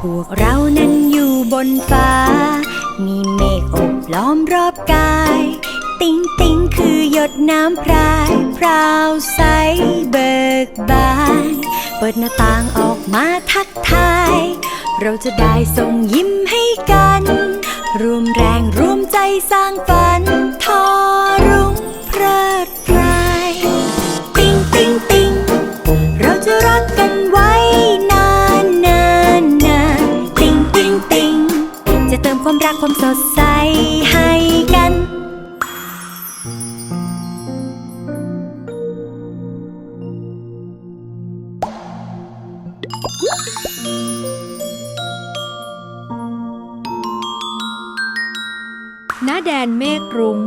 พวกเรานั้นอยู่บนฟ้า มีเมฆอบล้อมรอบกาย ติ๊งติ๊งคือหยดน้ำพราย พราวใสเบิกบาน เปิดหน้าต่างออกมาทักทาย เราจะได้ส่งยิ้มให้กัน รวมแรงรวมใจสร้างฝัน ความสดใสให้กัน ณแดนเมฆรุง้ง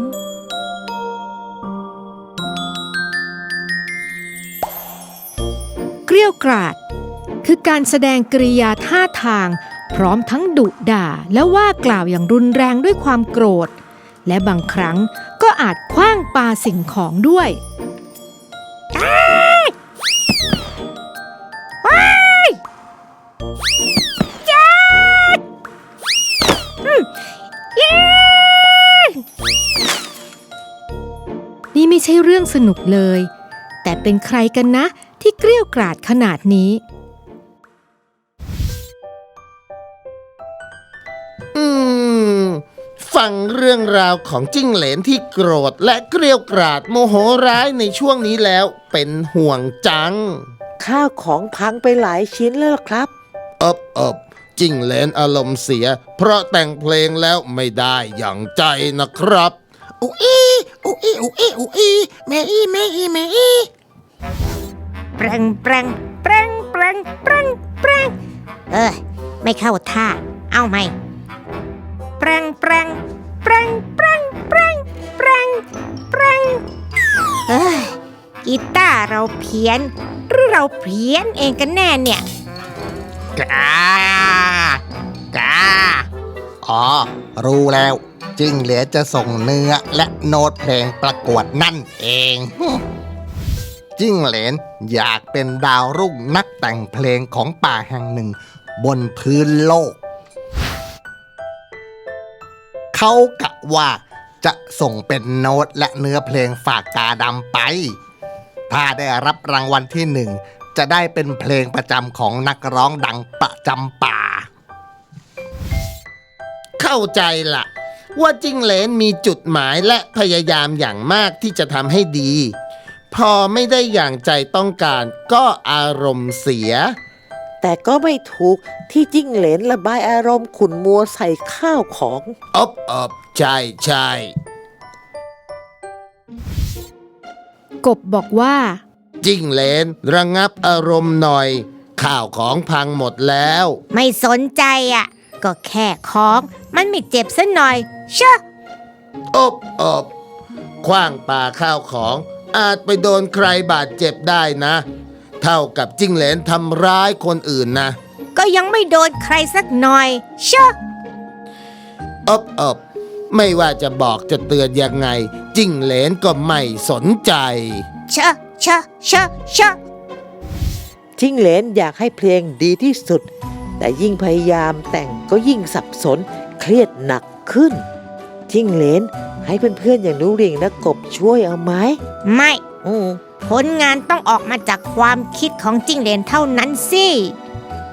เกลี้ยวกราด คือการแสดงกริยาท่าทาง พร้อมทั้งดุด่าและว่ากล่าวอย่างรุนแรงด้วยความโกรธ และบางครั้งก็อาจคว้างปาสิ่งของด้วย นี่ไม่ใช่เรื่องสนุกเลย แต่เป็นใครกันนะที่เกลี้ยวกราดขนาดนี้ ฟังเรื่องราวของจิ้งเหลนที่โกรธและเกลียวกราดโมโหร้ายในช่วงนี้แล้วเป็นห่วงจัง ข้าวของพังไปหลายชิ้นแล้วล่ะครับ อบอบจิ้งเหลนอารมณ์เสีย เพราะแต่งเพลงแล้วไม่ได้อย่างใจนะครับอุอีอุอีอุอีอุอีแม่อีแม่อีแม่อีแปรงแปรงแปรงแปรงแปรงแปรงเออไม่เข้าท่า เอาไหมแปรงแปรงแปรงแปรงแปรงแปรงแปรงเอ้ยกีตาร์เราเพี้ยน หรือเราเพี้ยนเองกันแน่เนี่ยกากาอ๋อ รู้แล้ว จึงเหลือจะส่งเนื้อและโน้ตเพลงประกวดนั่นเอง จิ้งเหลนอยากเป็นดาวรุ่งนักแต่งเพลงของป่าแห่งหนึ่ง บนพื้นโลก เขากะว่าจะส่งเป็นโน้ตและเนื้อเพลงฝากกาดำไป ถ้าได้รับรางวัลที่หนึ่งจะได้เป็นเพลงประจำของนักร้องดังประจำป่า เข้าใจละว่าจิ้งเหลนมีจุดหมายและพยายามอย่างมากที่จะทำให้ดี พอไม่ได้อย่างใจต้องการก็อารมณ์เสีย แต่ก็ไม่ถูกที่จิ้งเหลนระบายอารมณ์ขุนมัวใส่ข้าวของ อบอบใช่ใช่กบบอกว่า จิ้งเหลนระงับอารมณ์หน่อย ข้าวของพังหมดแล้ว ไม่สนใจอะ ก็แค่ของมันไม่เจ็บซะหน่อย เชอะอบอบคว้างปาข้าวของ อาจไปโดนใครบาดเจ็บได้นะ เท่ากับจิ้งเหลนทำร้ายคนอื่นนะ ก็ยังไม่โดนใครสักหน่อย เชอะอบอบไม่ว่าจะบอกจะเตือนยังไง จิ้งเหลนก็ไม่สนใจ เชอะเชอะเชอะเชอะจิ้งเหลนอยากให้เพลงดีที่สุด แต่ยิ่งพยายามแต่งก็ยิ่งสับสนเครียดหนักขึ้น จิ้งเหลนให้เพื่อนๆอย่างนุริงและกบช่วยเอาไหมไม่ อืม ผลงานต้องออกมาจากความคิดของจิ้งเหลนเท่านั้นสิ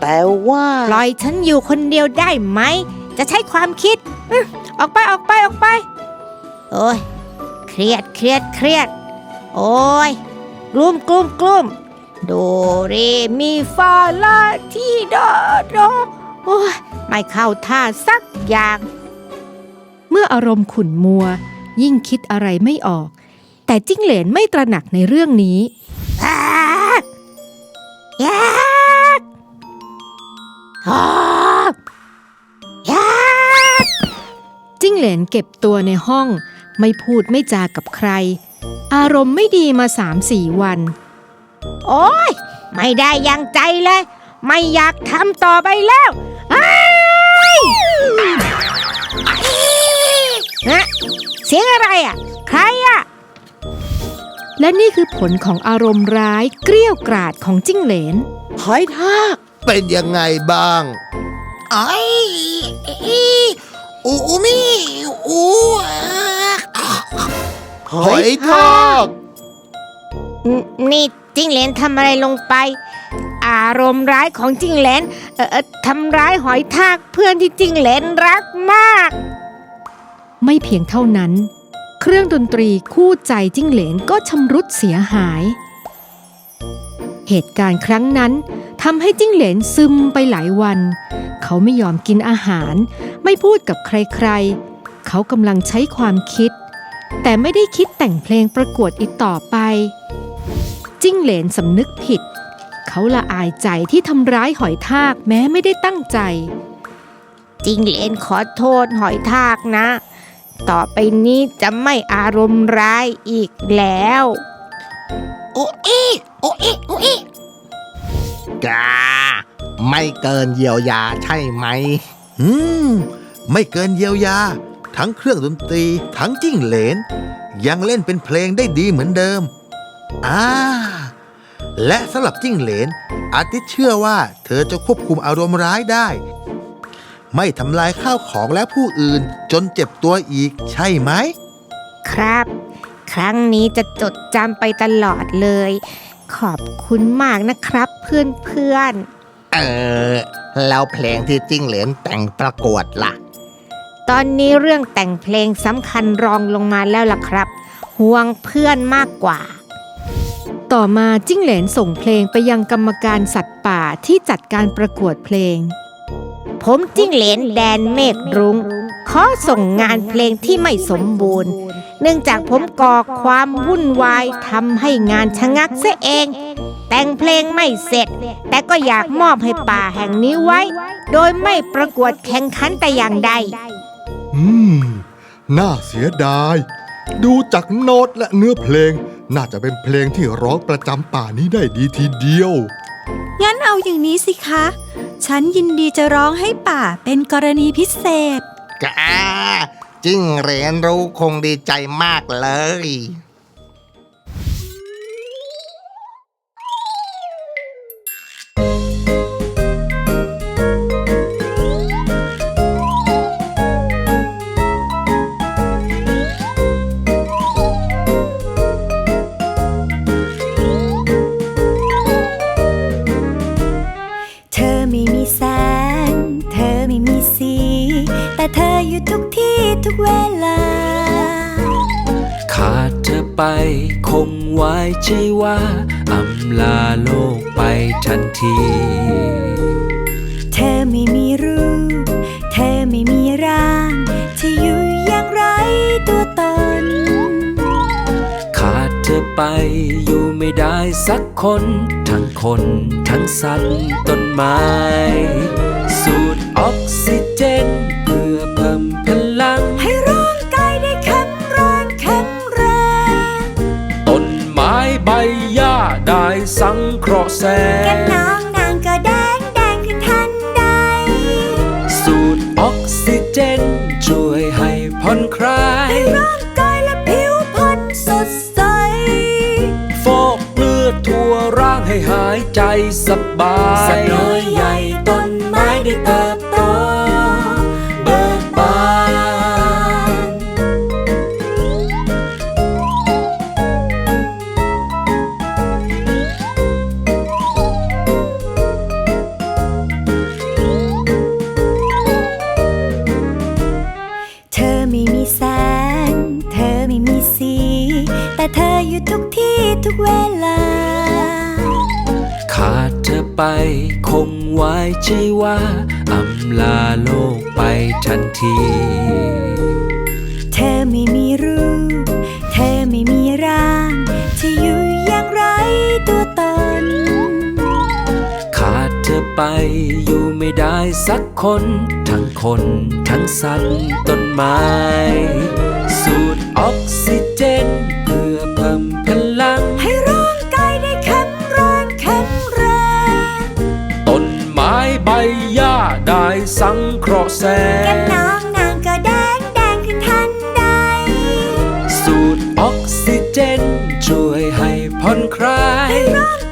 แต่ว่า ปล่อยฉันอยู่คนเดียวได้ไหม จะใช้ความคิดอื้อออกไปออกไปออกไป โอ้ย เครียดเครียดเครียด โอ้ย กลุ้มกลุ้มกลุ้มโดเรมีฟาลาทีโดโดโอ้ยไม่เข้าท่าสักอย่าง เมื่ออารมณ์ขุ่นมัว ยิ่งคิดอะไรไม่ออก แต่จิ้งเหลนไม่ตระหนักในเรื่องนี้ยากยากยากจิ้งเหลนเก็บตัวในห้อง ไม่พูดไม่จากับใคร อารมณ์ไม่ดีมาสามสี่วัน โอ้ย ไม่ได้ยังใจเลย ไม่อยากทำต่อไปแล้วเสียงอะไรอะ ใครอะ และนี่คือผลของอารมณ์ร้ายเกลี้ยวกราดของจิ้งเหลน หอยทากเป็นยังไงบ้างไอ้อีอูอูมีอูอะหอยทากนนี่จิ้งเหลนทำอะไรลงไป อารมณ์ร้ายของจิ้งเหลนเอ่อเอ่อทำร้ายหอยทากเพื่อนที่จิ้งเหลนรักมาก ไม่เพียงเท่านั้น เครื่องดนตรีคู่ใจจิ้งเหลนก็ชำรุดเสียหาย เหตุการณ์ครั้งนั้นทำให้จิ้งเหลนซึมไปหลายวัน เขาไม่ยอมกินอาหาร ไม่พูดกับใครๆ เขากำลังใช้ความคิด แต่ไม่ได้คิดแต่งเพลงประกวดอีกต่อไป จิ้งเหลนสำนึกผิด เขาละอายใจที่ทำร้ายหอยทากแม้ไม่ได้ตั้งใจ จิ้งเหลนขอโทษหอยทากนะ ต่อไปนี้จะไม่อารมณ์ร้ายอีกแล้ว โออีโออีโออีกาไม่เกินเยียวยาใช่ไหม อืม ไม่เกินเยียวยา ทั้งเครื่องดนตรีทั้งจิ้งเหลน ยังเล่นเป็นเพลงได้ดีเหมือนเดิมอ่าและสำหรับจิ้งเหลน อาทิตย์เชื่อว่าเธอจะควบคุมอารมณ์ร้ายได้ ไม่ทำลายข้าวของและผู้อื่น จนเจ็บตัวอีกใช่ไหม ครับ ครั้งนี้จะจดจำไปตลอดเลย ขอบคุณมากนะครับเพื่อนเพื่อนๆเออแล้วเพลงที่จิ้งเหลนแต่งประกวดล่ะ ตอนนี้เรื่องแต่งเพลงสำคัญรองลงมาแล้วล่ะครับ ห่วงเพื่อนมากกว่า ต่อมาจิ้งเหลนส่งเพลงไปยังกรรมการสัตว์ป่าที่จัดการประกวดเพลง ผมจิ้งเหลนแดนเมฆรุง้ง ขอส่งงานเพลงที่ไม่สมบูรณ์ เนื่องจากผมก่อความวุ่นวายทำให้งานชะงักเสียเอง แต่งเพลงไม่เสร็จ แต่ก็อยากมอบให้ป่าแห่งนี้ไว้ โดยไม่ประกวดแข่งขันแต่อย่างใด อืม น่าเสียดาย ดูจากโน้ตและเนื้อเพลง น่าจะเป็นเพลงที่ร้องประจำป่านี้ได้ดีทีเดียว งั้นเอาอย่างนี้สิคะ ฉันยินดีจะร้องให้ป่าเป็นกรณีพิเศษ กาจิ้งเหรนรู้คงดีใจมากเลย เวลา ขาดเธอไปคงไว้ใจว่า อำลาโลกไปทันที เธอไม่มีรูป เธอไม่มีร่างเธออยู่อย่างไรตัวตน ขาดเธอไปอยู่ไม่ได้สักคน ทั้งคนทั้งสัตว์ต้นไม้ สูดออกซิเจน เพื่อเพิ่มพลัง สังเคราะห์แสแก้งมน้องนางก็แดงแดงขึ้นทันใด สูดออกซิเจน ช่วยให้ผ่อนคลายร่างกายและผิวพรรณสดใส ฟอกเลือดทั่วร่างให้หายใจสบายสัตว์น้อยใหญ่ต้นไม้ได้เติบ ไม่มีแสง เธอไม่มีสี แต่เธออยู่ทุกที่ทุกเวลา ขาดเธอไปคงไว้ใจว่าอำลาโลกไปทันที เธอไม่มีรูป เธอไม่มีร่างเธออยู่อย่างไรตัวตน ขาดเธอไปอยู่ ไม่ได้สักคน ทั้งคนทั้งสัตว์ต้นไม้ สูดออกซิเจน เพื่อเพิ่มพลัง ให้ร่างกายได้แข็งแรงแข็งแรง ต้นไม้ใบหญ้าได้สังเคราะห์แสแก้มงน้องนางก็แดงแดงขึ้นทันใด สูดออกซิเจน ช่วยให้ผ่อนคลายให้ร่าง